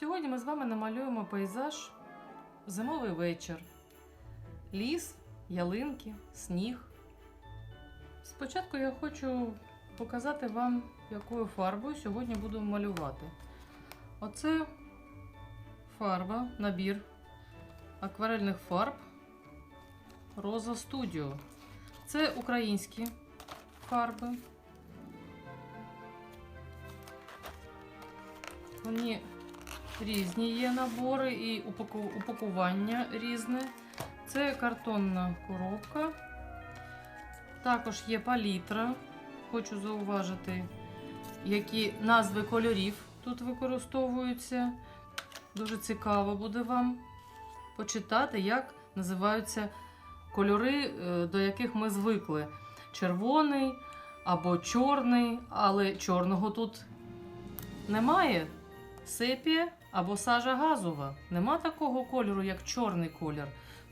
Сьогодні ми з вами намалюємо пейзаж зимовий вечір. Ліс, ялинки, сніг. Спочатку я хочу показати вам, якою фарбою сьогодні буду малювати. Оце фарба, набір акварельних фарб Роза Студіо. Це українські фарби. Вони різні є набори і упакування різне. Це картонна коробка. Також є палітра. Хочу зауважити, які назви кольорів тут використовуються. Дуже цікаво буде вам почитати, як називаються кольори, е, до яких ми звикли. Червоний або чорний, але чорного тут немає. Сепія або сажа газова. Нема такого кольору, як чорний колір.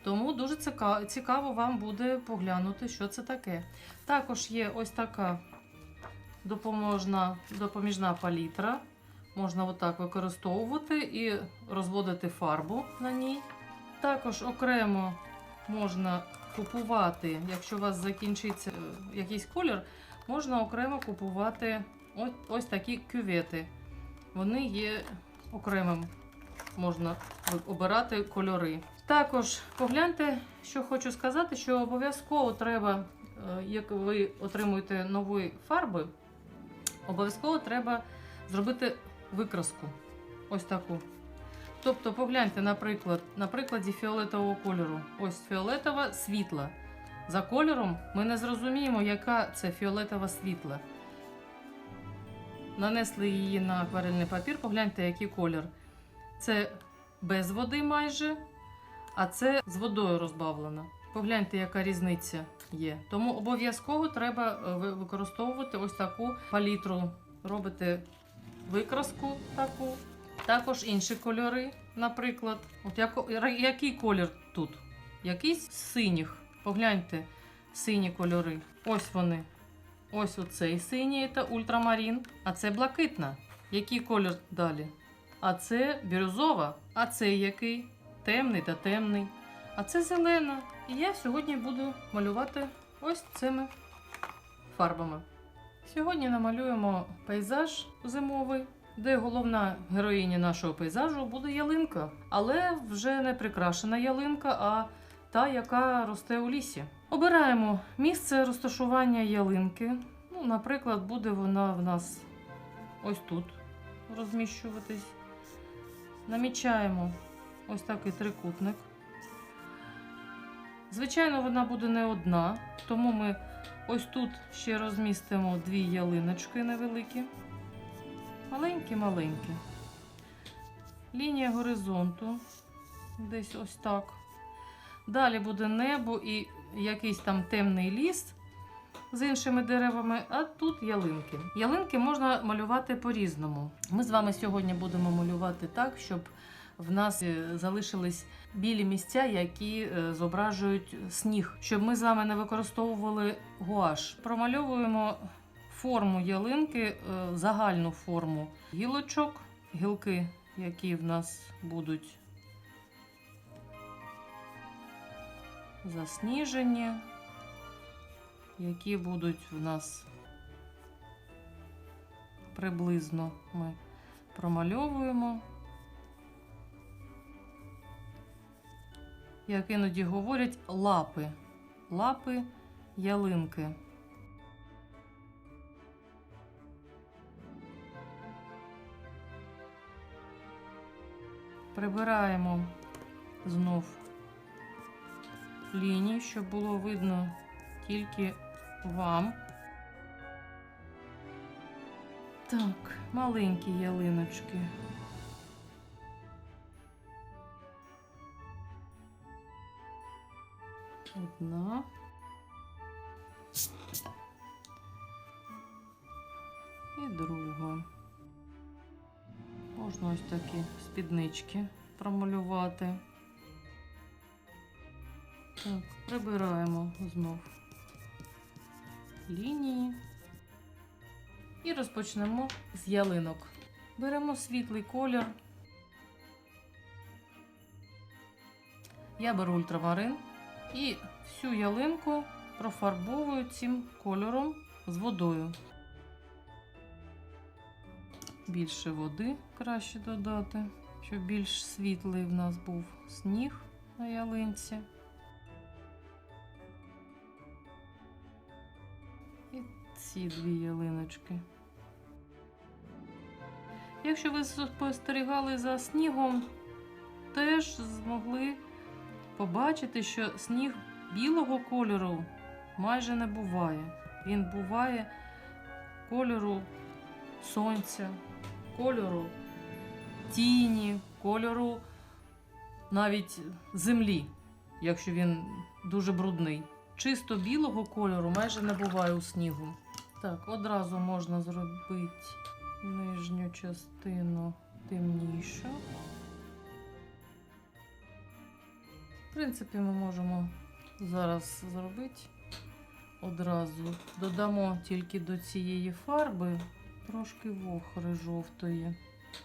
Тому дуже цікаво вам буде поглянути, що це таке. Також є ось така допоможна, допоміжна палітра. Можна отак використовувати і розводити фарбу на ній. Також окремо можна купувати, якщо у вас закінчиться е, якийсь колір, можна окремо купувати ось, ось такі кювети. Вони є окремим, можна обирати кольори. Також погляньте, що хочу сказати, що обов'язково треба, е, як ви отримуєте нові фарби, обов'язково треба зробити викраску. Ось таку. Тобто, погляньте, наприклад, на прикладі фіолетового кольору. Ось фіолетова світла. За кольором ми не зрозуміємо, яка це фіолетова світла. Нанесли її на акварельний папір, погляньте, який колір. Це без води майже, а це з водою розбавлено. Погляньте, яка різниця є. Тому обов'язково треба е, використовувати ось таку палітру. Робите викраску таку. Також інші кольори, наприклад. От який колір тут? Якийсь з синіх. Погляньте, сині кольори. Ось вони. Ось оцей синій це ультрамарін, а це блакитна. Який колір далі? А це бірюзова. А це який? Темний та темний. А це зелена. І я сьогодні буду малювати ось цими фарбами. Сьогодні намалюємо пейзаж зимовий, де головна героїня нашого пейзажу буде ялинка. Але вже не прикрашена ялинка, а та, яка росте у лісі. Обираємо місце розташування ялинки. Ну, наприклад, буде вона в нас ось тут розміщуватись. Намічаємо ось такий трикутник. Звичайно, вона буде не одна, тому ми ось тут ще розмістимо дві ялиночки невеликі. Маленькі-маленькі. Лінія горизонту. Десь ось так. Далі буде небо і якийсь там темний ліс з іншими деревами, а тут ялинки. Ялинки можна малювати по-різному. Ми з вами сьогодні будемо малювати так, щоб в нас е, залишились білі місця, які е, зображують сніг, щоб ми з вами не використовували гуаш. Промальовуємо форму ялинки, е, загальну форму гілочок, гілки, які в нас будуть засніжені, які будуть в нас приблизно ми промальовуємо. Як іноді говорять, лапи. Лапи ялинки. Прибираємо знов лінії, щоб було видно тільки вам. Так, маленькі ялиночки. Одна. І друга. Можна ось такі спіднички промалювати. Так, Прибираємо знов лінії і розпочнемо з ялинок. Беремо світлий колір. Я беру ультрамарин і всю ялинку профарбовую цим кольором з водою. Більше води краще додати, щоб більш світлий в нас був сніг на ялинці. Ці дві ялиночки. Якщо ви спостерігали за снігом, теж змогли побачити, що сніг білого кольору майже не буває. Він буває кольору сонця, кольору тіні, кольору навіть землі, якщо він дуже брудний. Чисто білого кольору майже не буває у снігу. Так, одразу можна зробити нижню частину темнішу. В принципі, ми можемо зараз зробити одразу. Додамо тільки до цієї фарби трошки вохри жовтої.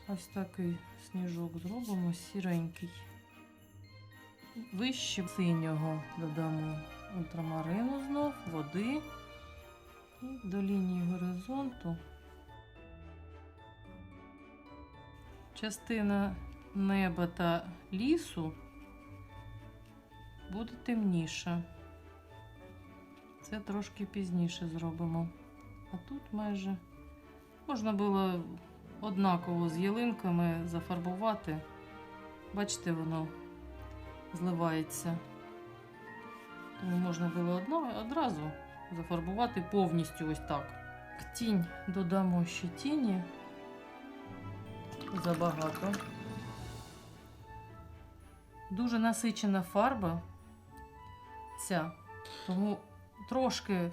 Ось такий сніжок зробимо сіренький. Вище синього додамо ультрамарину знов, води. І до лінії горизонту частина неба та лісу буде темніша. Це трошки пізніше зробимо. А тут майже можна було однаково з ялинками зафарбувати. Бачите, воно зливається. Тому можна було одно, одразу зафарбувати повністю ось так. В тінь додамо ще тіні. Забагато. Дуже насичена фарба ця, тому трошки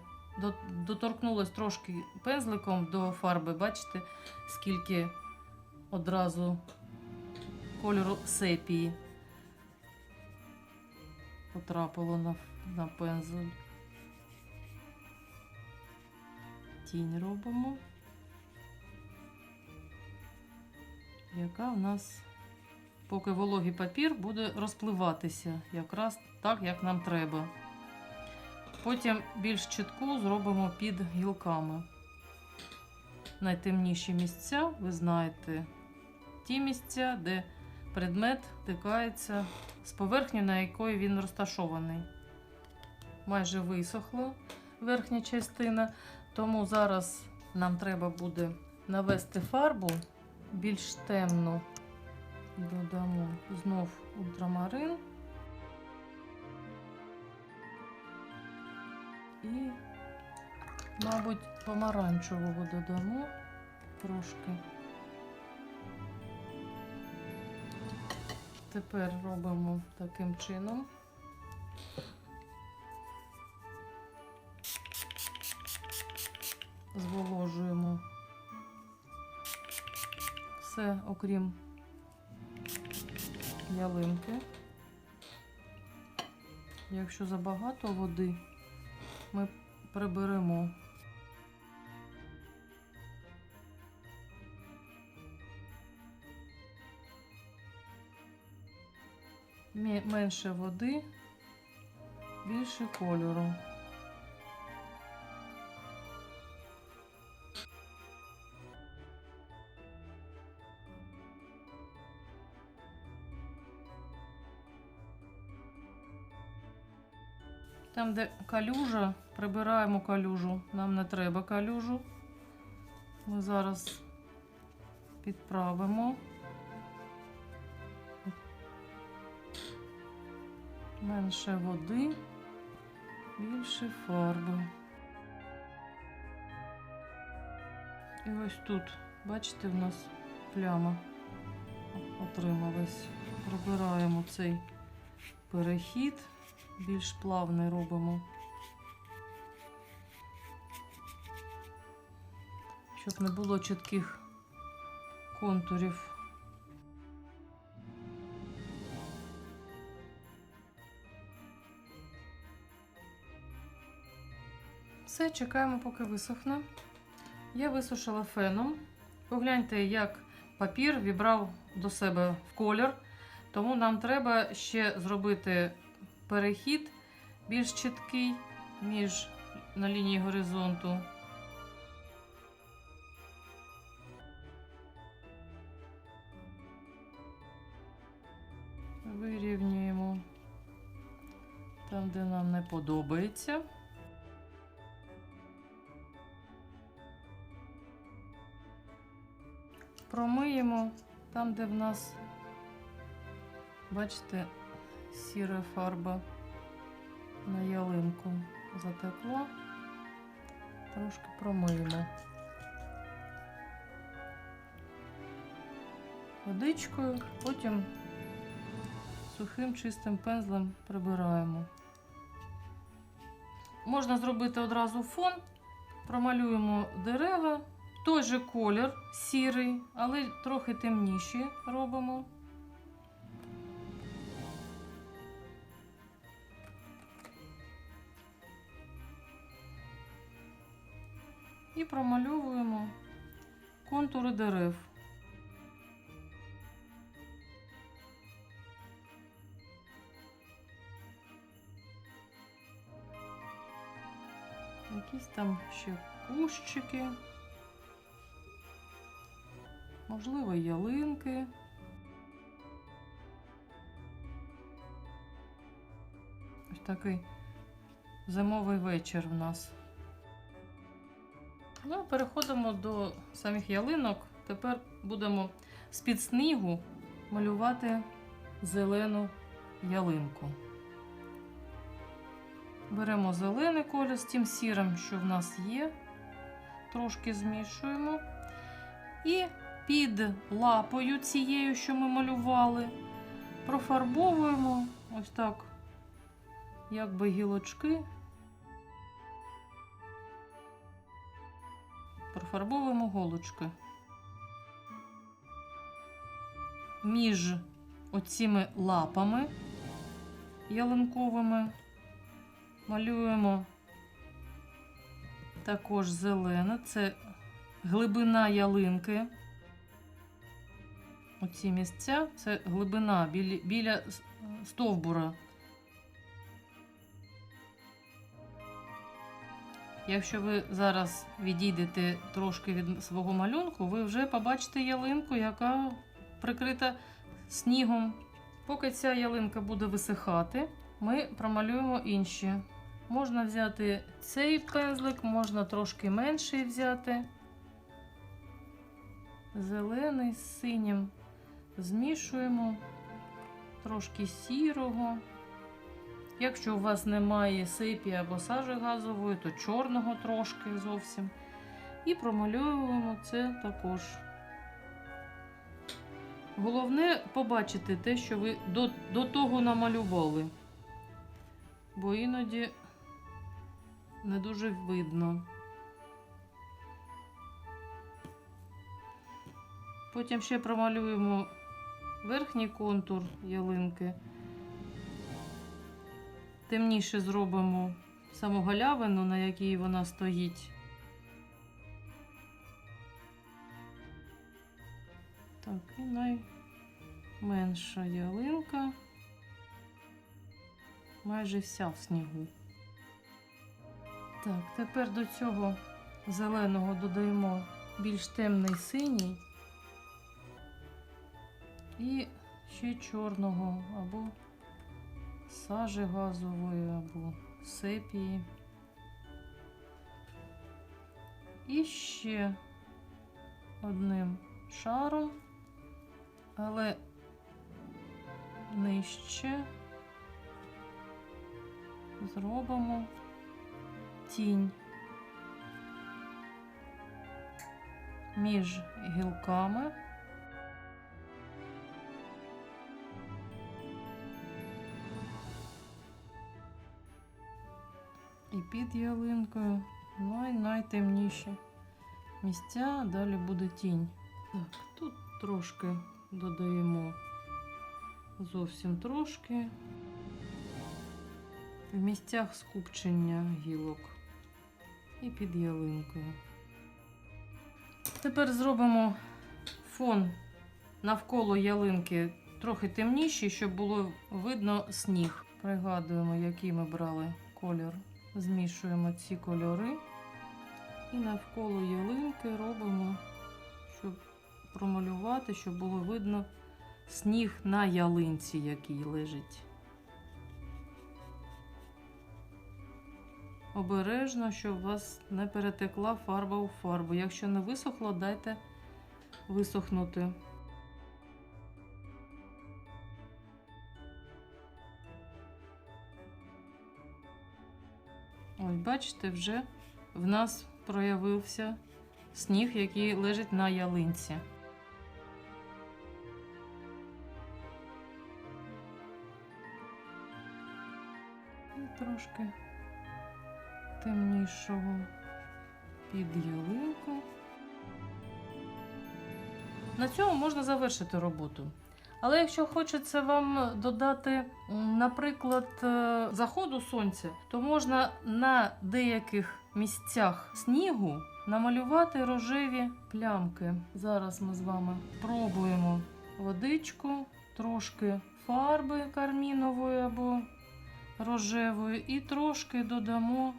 доторкнулась трошки пензликом до фарби. Бачите, скільки одразу кольору сепії потрапило на, на пензель. Тінь робимо, яка в нас, поки вологий папір буде розпливатися якраз так, як нам треба. Потім більш чітку зробимо під гілками. Найтемніші місця, ви знаєте, ті місця, де предмет стикається з поверхнею, на якої він розташований. Майже висохла верхня частина, тому зараз нам треба буде навести фарбу більш темну. Додамо знов ультрамарин. І, мабуть, помаранчевого додамо трошки. Тепер робимо таким чином. Зволожуємо все, окрім ялинки. Якщо забагато води, ми приберемо. Менше води, більше кольору. Там, де калюжа, прибираємо калюжу. Нам не треба калюжу. Ми зараз підправимо. Менше води, більше фарби. І ось тут, бачите, в нас пляма отрималась. Прибираємо цей перехід більш плавний робимо. Щоб не було чітких контурів. Все, чекаємо, поки висохне. Я висушила феном. Погляньте, як папір вібрав до себе в колір. Тому нам треба ще зробити перехід більш чіткий між на лінії горизонту. Вирівнюємо там, де нам не подобається. Промиємо там, де в нас, бачите, сіра фарба на ялинку затекла. Трошки промиємо. Водичкою, потім сухим чистим пензлем прибираємо. Можна зробити одразу фон, промалюємо дерева, той же колір сірий, але трохи темніші робимо. І промальовуємо контури дерев. Якісь там ще кущики. Можливо, ялинки. Ось такий зимовий вечір в нас. Ну, переходимо до самих ялинок. Тепер будемо з-під снігу малювати зелену ялинку. Беремо зелений колір з тим сірим, що в нас є, трошки змішуємо. І під лапою цією, що ми малювали, профарбовуємо ось так, якби гілочки. Профарбовуємо голочки. Між оціми лапами ялинковими малюємо також зелене. Це глибина ялинки. Оці місця це глибина біля стовбура. Якщо ви зараз відійдете трошки від свого малюнку, ви вже побачите ялинку, яка прикрита снігом. Поки ця ялинка буде висихати, ми промалюємо інші. Можна взяти цей пензлик, можна трошки менший взяти. Зелений з синім. Змішуємо трошки сірого. Якщо у вас немає сипі або сажі газової, то чорного трошки зовсім. І промальовуємо це також. Головне побачити те, що ви до, до того намалювали. Бо іноді не дуже видно. Потім ще промалюємо верхній контур ялинки. Темніше зробимо саму галявину, на якій вона стоїть. Так, і найменша ялинка. Майже вся в снігу. Так, тепер до цього зеленого додаємо більш темний синій і ще чорного або сажі газової, або сепії. І ще одним шаром, але нижче зробимо тінь між гілками. Під ялинкою най найтемніші місця, далі буде тінь. Так, тут трошки додаємо зовсім трошки в місцях скупчення гілок і під ялинкою. Тепер зробимо фон навколо ялинки трохи темніші, щоб було видно сніг. Пригадуємо, який ми брали колір. Змішуємо ці кольори і навколо ялинки робимо, щоб промалювати, щоб було видно сніг на ялинці, який лежить. Обережно, щоб у вас не перетекла фарба у фарбу. Якщо не висохло, дайте висохнути. Ось, бачите, вже в нас проявився сніг, який лежить на ялинці. І трошки темнішого під ялинку. На цьому можна завершити роботу. Але якщо хочеться вам додати, наприклад, е, заходу сонця, то можна на деяких місцях снігу намалювати рожеві плямки. Зараз ми з вами пробуємо водичку, трошки фарби кармінової або рожевої, і трошки додамо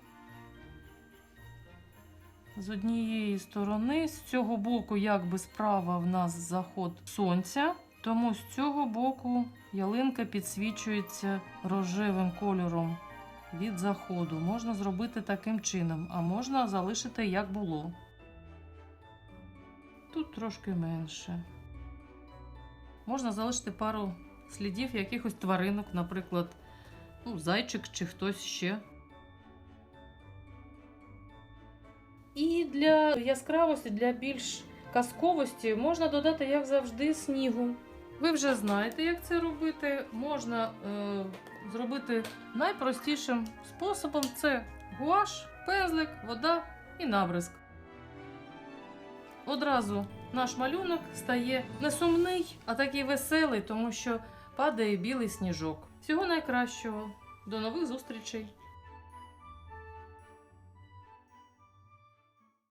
з однієї сторони, з цього боку, якби справа в нас заход сонця, тому з цього боку ялинка підсвічується рожевим кольором від заходу. Можна зробити таким чином, а можна залишити як було. Тут трошки менше. Можна залишити пару слідів якихось тваринок, наприклад, ну, зайчик чи хтось ще. І для яскравості, для більш казковості можна додати, як завжди, снігу. Ви вже знаєте, як це робити. Можна е, зробити найпростішим способом: це гуаш, пензлик, вода і набризк. Одразу наш малюнок стає не сумний, а такий веселий, тому що падає білий сніжок. Всього найкращого. До нових зустрічей!